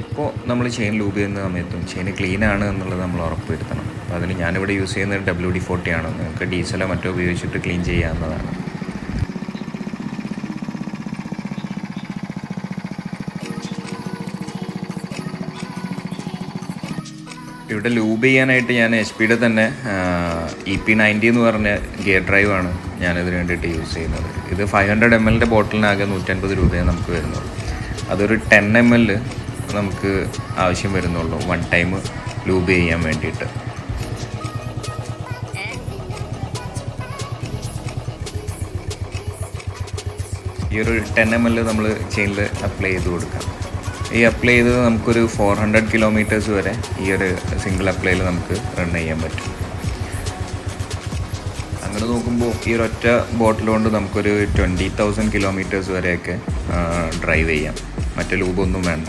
എപ്പോൾ നമ്മൾ chain lube ചെയ്യുന്ന സമയത്തും ചെയിൻ ക്ലീൻ ആണ് എന്നുള്ളത് നമ്മൾ ഉറപ്പുവരുത്തണം. അപ്പോൾ അതിന് ഞാനിവിടെ യൂസ് ചെയ്യുന്നത് ഡബ്ല്യു ഡി ഫോർട്ടി ആണ്. നിങ്ങൾക്ക് ഡീസലോ മറ്റോ ഉപയോഗിച്ചിട്ട് ക്ലീൻ ചെയ്യാവുന്നതാണ്. ഇവിടെ ലൂബ് ചെയ്യാനായിട്ട് ഞാൻ എച്ച് പിയുടെ തന്നെ ഇ പി നയന്റി എന്ന് പറഞ്ഞ ഗിയർ ഡ്രൈവാണ് ഞാനിതിന് വേണ്ടിയിട്ട് യൂസ് ചെയ്യുന്നത്. ഇത് ഫൈവ് ഹൺഡ്രഡ് എം എല്ലിന്റെ ബോട്ടിലിനാകെ നൂറ്റൻപത് രൂപയാണ് നമുക്ക് വരുന്നുള്ളൂ. അതൊരു ടെൻ എം എൽ നമുക്ക് ആവശ്യം വരുന്നുള്ളൂ. വൺ ടൈം ലൂബ് ചെയ്യാൻ വേണ്ടിയിട്ട്. ഈ ഒരു ടെൻ എം എൽ നമ്മൾ ചെയിനിൽ അപ്ലൈ ചെയ്ത് കൊടുക്കാം. ഈ അപ്ലൈ ചെയ്ത് നമുക്കൊരു ഫോർ ഹൺഡ്രഡ് കിലോമീറ്റേഴ്സ് വരെ ഈ ഒരു സിംഗിൾ അപ്ലൈയിൽ നമുക്ക് റൺ ചെയ്യാൻ പറ്റും. അങ്ങനെ നോക്കുമ്പോൾ ഈ ഒരൊറ്റ ബോട്ടിൽ കൊണ്ട് നമുക്കൊരു ട്വന്റി തൗസൻഡ് കിലോമീറ്റേഴ്സ് വരെയൊക്കെ ഡ്രൈവ് ചെയ്യാം. മറ്റേ ലൂബൊന്നും വേണ്ട.